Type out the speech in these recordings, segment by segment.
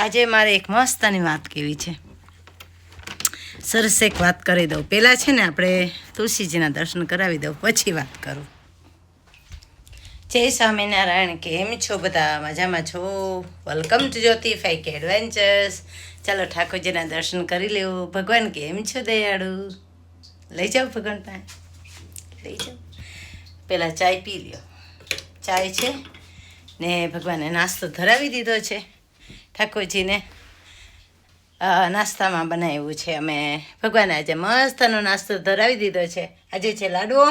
આજે મારે એક મસ્તની વાત કેવી છે. સરસ એક વાત કરી દઉં. પહેલાં છે ને આપણે તુલસીજીના દર્શન કરાવી દઉં, પછી વાત કરું. જય સ્વામિનારાયણ, કેમ છો બધા? મજામાં છો? વેલકમ ટુ જ્યોતિ ફાઈક એડવેન્ચર્સ ચાલો ઠાકોરજીના દર્શન કરી લેવું. ભગવાન કેમ છો દયાળુ? લઈ જાઓ ભગવાન પાસે. લઈ જાઓ. પહેલાં ચાય પી લ્યો. ચાય છે ને ભગવાને નાસ્તો ધરાવી દીધો છે. ઠાકોરજીને નાસ્તામાં બનાવ્યું છે. અમે ભગવાને આજે મસ્તનો નાસ્તો ધરાવી દીધો છે. આજે છે લાડવો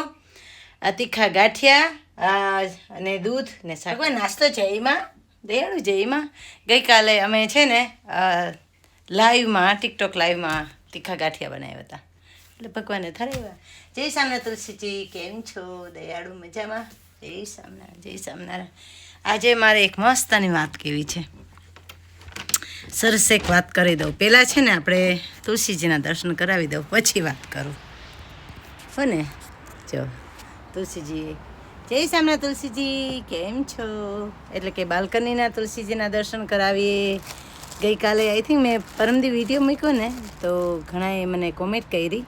તીખા ગાંઠિયા અને દૂધ ને ભગવાન નાસ્તો છે એમાં, દયાળુ છે એમાં. ગઈકાલે અમે છે ને લાઈવમાં, ટિકટોક લાઈવમાં તીખા ગાંઠિયા બનાવ્યા હતા. એટલે ભગવાને ધરાવ્યા. જય સામના તુલસીજી, કેમ છો? દયાળુ મજામાં? જય સામના જય સામના આજે મારે એક મસ્તની વાત કેવી છે. સરસ એક વાત કરી દઉં. પહેલાં છે ને આપણે તુલસીજીના દર્શન કરાવી દઉં. પછી વાત કરું. હો ને? જો, તુલસીજી. જય સામના તુલસીજી. કેમ છો? એટલે કે બાલ્કનીના તુલસીજીના દર્શન કરાવીએ. ગઈકાલે આઈ થિંક મેં પરમદી વીડિયો મૂક્યો ને, તો ઘણાએ મને કોમેન્ટ કરી.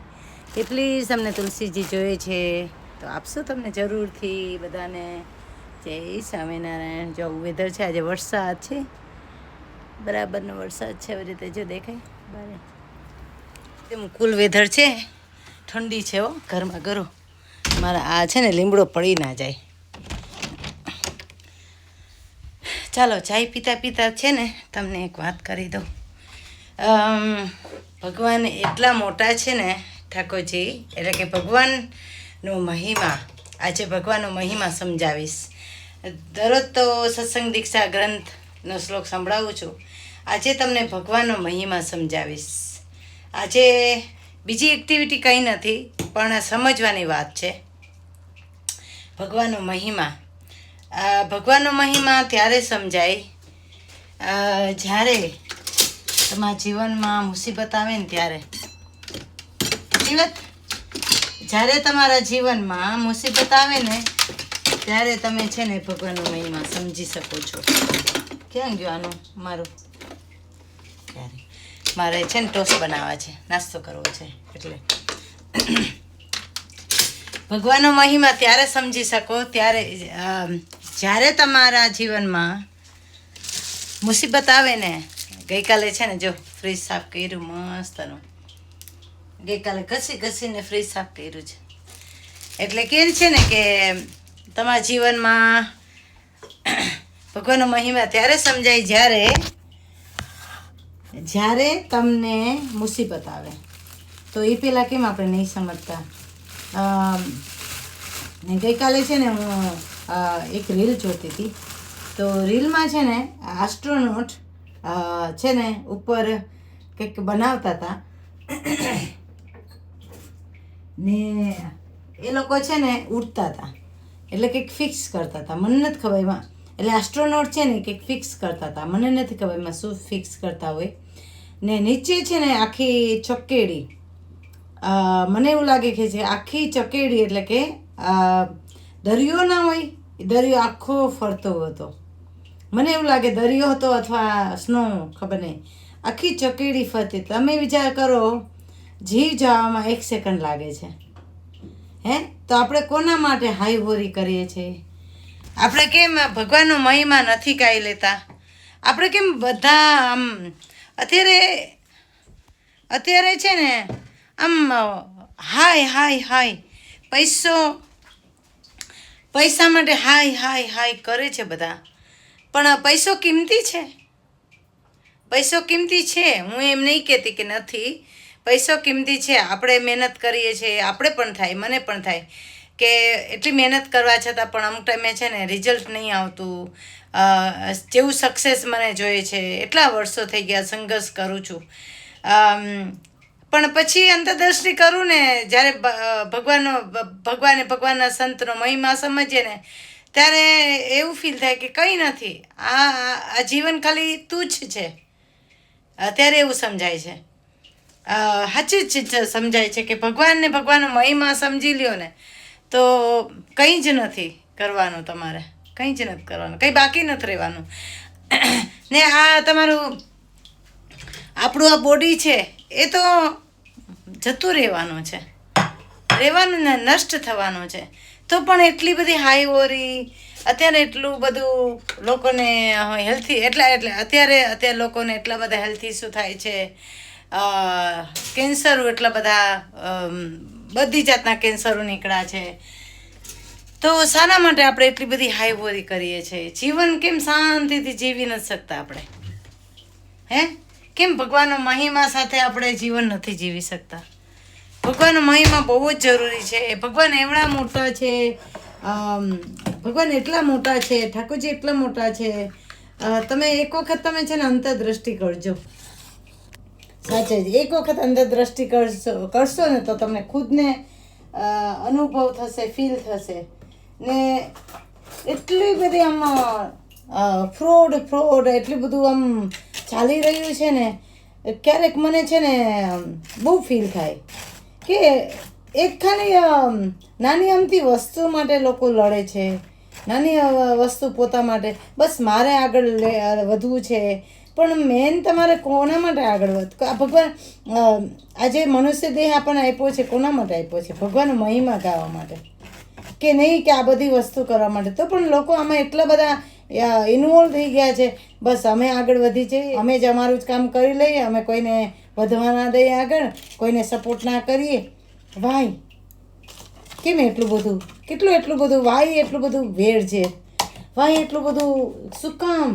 કે પ્લીઝ અમને તુલસીજી જોઈએ છે? તો આપશો તમને જરૂરથી બધાને. જય સ્વામિનારાયણ. જો વેધર છે, આજે વરસાદ છે. બરાબરનો વરસાદ છે એવી રીતે જો દેખાય. બારે. તેમ કુલ વેધર છે. ઠંડી છે હો, ઘરમાં ગરો. મારા આ છે ને લીમડો પડી ના જાય. ચાલો, ચાય પીતા પીતા છે ને તમને એક વાત કરી દઉં. ભગવાન એટલા મોટા છે ને ઠાકોરજી, એટલે કે ભગવાનનો મહિમા, આજે ભગવાનનો મહિમા સમજાવીશ. દરરોજ તો સત્સંગ દીક્ષા ગ્રંથનો શ્લોક સંભળાવું છું. આજે તમને ભગવાનનો મહિમા સમજાવીશ. આજે બીજી એક્ટિવિટી કંઈ નથી, પણ સમજવાની વાત છે. ભગવાનનો મહિમા. ભગવાનનો મહિમા ત્યારે સમજાય જ્યારે તમારા જીવનમાં મુસીબત આવે ને ત્યારે. જીવત જ્યારે તમારા જીવનમાં મુસીબત આવે ને, ત્યારે તમે છે ને ભગવાનનો મહિમા સમજી શકો છો. ક્યાં ગયો આનું? મારું. ક્યારે? મારે છે ને ટોસ્ટ બનાવવા છે, નાસ્તો કરવો છે, એટલે. ભગવાનનો મહિમા ત્યારે સમજી શકો, ત્યારે જ્યારે તમારા જીવનમાં મુસીબત આવે ને, ગઈકાલે છે ને જો ફ્રીજ સાફ કર્યું મસ્તનું ગઈકાલે ઘસી ઘસીને ફ્રીજ સાફ કર્યું છે. એટલે કે છે ને કે તમારા જીવનમાં ભગવાનનો મહિમા ત્યારે સમજાય જ્યારે જ્યારે તમને મુસીબત આવે, તો એ પહેલાં કેમ આપણે નહીં સમજતા? ને ગઈકાલે છે ને હું એક રીલ જોતી હતી. તો રીલમાં છે ને આસ્ટ્રોનોટ છે ને ઉપર કંઈક બનાવતા હતા. ને એ લોકો છે ને ઉડતા હતા. એટલે કંઈક ફિક્સ કરતા હતા. મને નથી ખબર એમાં એટલે એસ્ટ્રોનોટ છે ને કંઈક ફિક્સ કરતા હતા. મને નથી ખબર એમાં શું ફિક્સ કરતા હોય. ને નીચે છે ને આખી ચકેડી. મને એવું લાગે કે છે આખી ચકેડી એટલે કે દરિયો ના હોય દરિયો આખો ફરતો હતો. મને એવું લાગે દરિયો હતો અથવા સ્નો ખબર નહીં. આખી ચકેડી ફરતી તમે વિચાર કરો, જીવ જવામાં એક સેકન્ડ લાગે છે. હે? તો આપણે કોના માટે હાઈ હોરી કરીએ છીએ? આપણે કેમ ભગવાનનો મહિમા નથી ગાઈ લેતા? આપણે કેમ બધા આમ, અત્યારે અત્યારે છે ને, આમ, હાય હાય હાય, પૈસો, પૈસા માટે હાય હાય હાય કરે છે બધા. પણ પૈસો કિંમતી છે? પૈસો કિંમતી છે? હું એમ નહીં કહેતી કે નથી. પૈસો કિંમતી છે. આપણે મહેનત કરીએ છીએ. આપણે પણ થાય, મને પણ થાય. કે એટલી મહેનત કરવા છતાં પણ અમુક ટાઈમે છે ને રિઝલ્ટ નહીં આવતું. જેવું સક્સેસ મને જોઈએ છે. એટલા વર્ષો થઈ ગયા સંઘર્ષ કરું છું. પણ પછી અંતરદ્રષ્ટિ કરું ને, જ્યારે ભગવાનનો ભગવાને ભગવાનના સંતનો મહિમા સમજીએ ને, ત્યારે એવું ફીલ થાય કે કંઈ નથી. આ, આ- જીવન ખાલી તુચ્છ છે. અત્યારે એવું સમજાય છે. સાચી જ સમજાય છે કે ભગવાનને ભગવાનનો મહિમા સમજી લ્યો ને તો કંઈ જ નથી કરવાનું તમારે. કંઈ જ નથી કરવાનું. કંઈ બાકી નથી રહેવાનું. ને આ તમારું, આપણું આ બોડી છે, એ તો જતું રહેવાનું છે. રહેવાનું ને નષ્ટ થવાનું છે. તો પણ એટલી બધી હાઈ ઓરી અત્યારે એટલું બધું લોકોને હેલ્થી એટલા, એટલે અત્યારે અત્યારે લોકોને એટલા બધા હેલ્થ ઇસ્યુ થાય છે. કેન્સર એટલા બધા બધી જાતના કેન્સરો નીકળ્યા છે. તો શાના માટે આપણે એટલી બધી હાઈ ઓરી કરીએ છીએ. જીવન કેમ શાંતિથી જીવી નથી શકતા આપણે? હે? કેમ ભગવાનનો મહિમા સાથે આપણે જીવન નથી જીવી શકતા? ભગવાનનો મહિમા બહુ જ જરૂરી છે. ભગવાન એવડા મોટા છે ભગવાન એટલા મોટા છે, ઠાકોરજી એટલા મોટા છે. તમે એક વખત તમે છે ને અંતરદ્રષ્ટિ કરજો. સાચે જ. એક વખત અંતરદ્રષ્ટિ કરશો કરશો ને તો તમને ખુદને અનુભવ થશે ફીલ થશે. ને એટલી બધી આમ ફ્રોડ ફ્રોડ એટલું બધું આમ ચાલી રહ્યું છે ને, ક્યારેક મને છે ને બહુ ફીલ થાય. કે એક ખાલી નાની અમથી વસ્તુ માટે લોકો લડે છે. નાની વસ્તુ પોતા માટે. બસ મારે આગળ વધવું છે. પણ મેન તમારે કોના માટે આગળ વધ? ભગવાન આજે મનુષ્ય દેહ આપણને આપ્યો છે, કોના માટે આપ્યો છે? ભગવાન મહિમા ગાવા માટે. કે નહીં કે આ બધી વસ્તુ કરવા માટે? તો પણ લોકો આમાં એટલા બધા ઇન્વોલ્વ થઈ ગયા છે. બસ અમે આગળ વધી જઈએ. અમે જ અમારું જ કામ કરી લઈએ. અમે કોઈને વધવા ના દઈએ આગળ. કોઈને સપોર્ટ ના કરીએ. વાય કેમ એટલું બધું? કેટલું એટલું બધું? વાય એટલું બધું વેર છે? વાય એટલું બધું? શું કામ?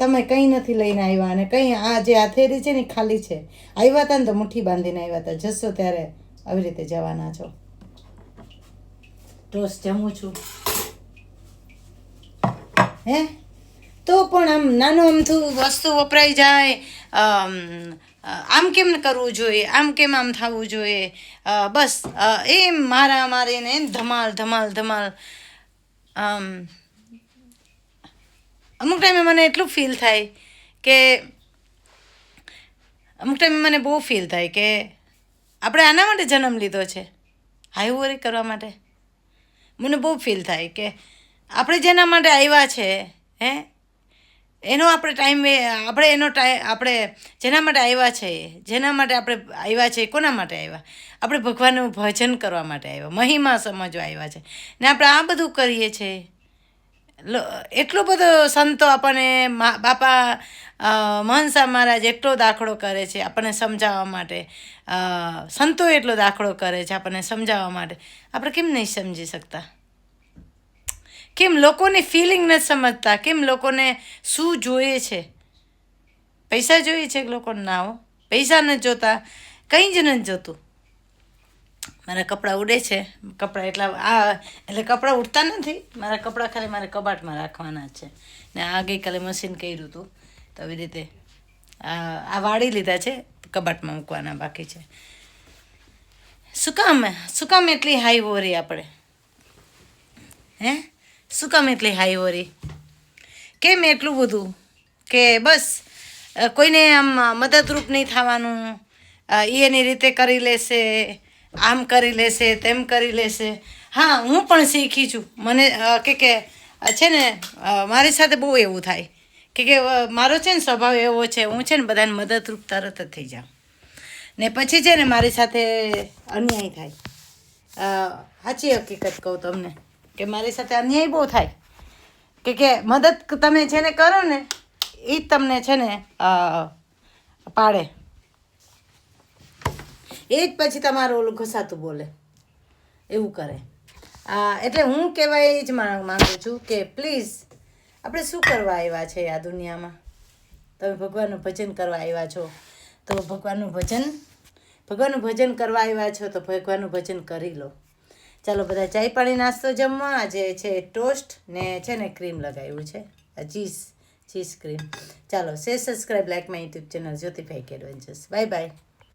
તમે કંઈ નથી લઈને આવ્યા અને કંઈ આ જે હથેરી છે ને ખાલી છે. આવ્યા હતા ને તો મુઠ્ઠી બાંધીને આવ્યા હતા જશો ત્યારે આવી રીતે જવાના છો. ટોસ જમું છું. હે? તો પણ આમ નાનું અમથું વસ્તુ વપરાઈ જાય આમ કેમ કરવું જોઈએ? આમ કેમ આમ થવું જોઈએ? બસ એમ મારા મારીને એમ ધમાલ ધમાલ ધમાલ. આમ અમુક ટાઈમે મને એટલું ફીલ થાય કે, અમુક ટાઈમે મને બહુ ફીલ થાય કે આપણે આના માટે જન્મ લીધો છે હાઈવોરી કરવા માટે. મને બહુ ફીલ થાય કે આપણે જેના માટે આવ્યા છે, હે? એનો આપણે ટાઈમ આપણે એનો ટાઈમ આપણે જેના માટે આવ્યા છે, જેના માટે આપણે આવ્યા છે, કોના માટે આવ્યા? આપણે ભગવાનનું ભજન કરવા માટે આવ્યા, મહિમા સમજવા આવ્યા છે. ને આપણે આ બધું કરીએ છીએ. એટલો બધો સંતો આપણને બાપા મહંસા મહારાજ એટલો દાખલો કરે છે આપણને સમજાવવા માટે. સંતો એટલો દાખલો કરે છે આપણને સમજાવવા માટે. આપણે કેમ નહીં સમજી શકતા? કેમ લોકોની ફિલિંગ નથી સમજતા? કેમ લોકોને શું જોઈએ છે? પૈસા જોઈએ છે લોકોને ના હો? પૈસા નથી જોતા, કંઈ જ નથી જોતું. મારા કપડાં ઉડે છે. કપડાં એટલા, આ, એટલે કપડાં ઉડતા નથી. મારા કપડાં ખાલી મારે કબાટમાં રાખવાના છે. ને આ ગઈકાલે મશીન કર્યું હતું. તો આવી રીતે આ આ વાળી લીધા છે, કબાટમાં મૂકવાના બાકી છે. શું કામ શું કામ એટલી હાઈ હોરી આપણે? હે? શું કામ એટલી હાઈ હોરી કેમ એટલું બધું? કે બસ કોઈને આમ મદદરૂપ નહીં થવાનું એ એની રીતે કરી લેશે આમ કરી લેશે, તેમ કરી લેશે. હા, હું પણ શીખી છું. મને કે કે છે ને મારી સાથે બહુ એવું થાય. કે કે મારો છે ને સ્વભાવ એવો છે, હું છે ને બધાને મદદરૂપ તરત જ થઈ જાઉં. ને પછી છે ને મારી સાથે અન્યાય થાય. સાચી હકીકત કહું તમને, કે મારી સાથે અન્યાય બહુ થાય. કે કે, મદદ તમે જેને કરો ને એ જ તમને છે ને પાડે. એ જ પછી તમારું ઓલું ઘસાતું બોલે. એવું કરે. આ, એટલે હું કહેવાય એ જ માંગુ છું કે પ્લીઝ આપણે શું કરવા આવ્યા છે આ દુનિયામાં? તમે ભગવાનનું ભજન કરવા આવ્યા છો, તો ભગવાનનું ભજન ભગવાનનું ભજન કરવા આવ્યા છો, તો ભગવાનનું ભજન કરી લો. ચાલો બધા ચાય પાણી નાસ્તો જમવા, આજે છે ટોસ્ટ ને છે ને ક્રીમ લગાવ્યું છે. Cheese cheese cream. ચાલો, સે subscribe like my YouTube channel Jyotibhai Kadventures bye bye.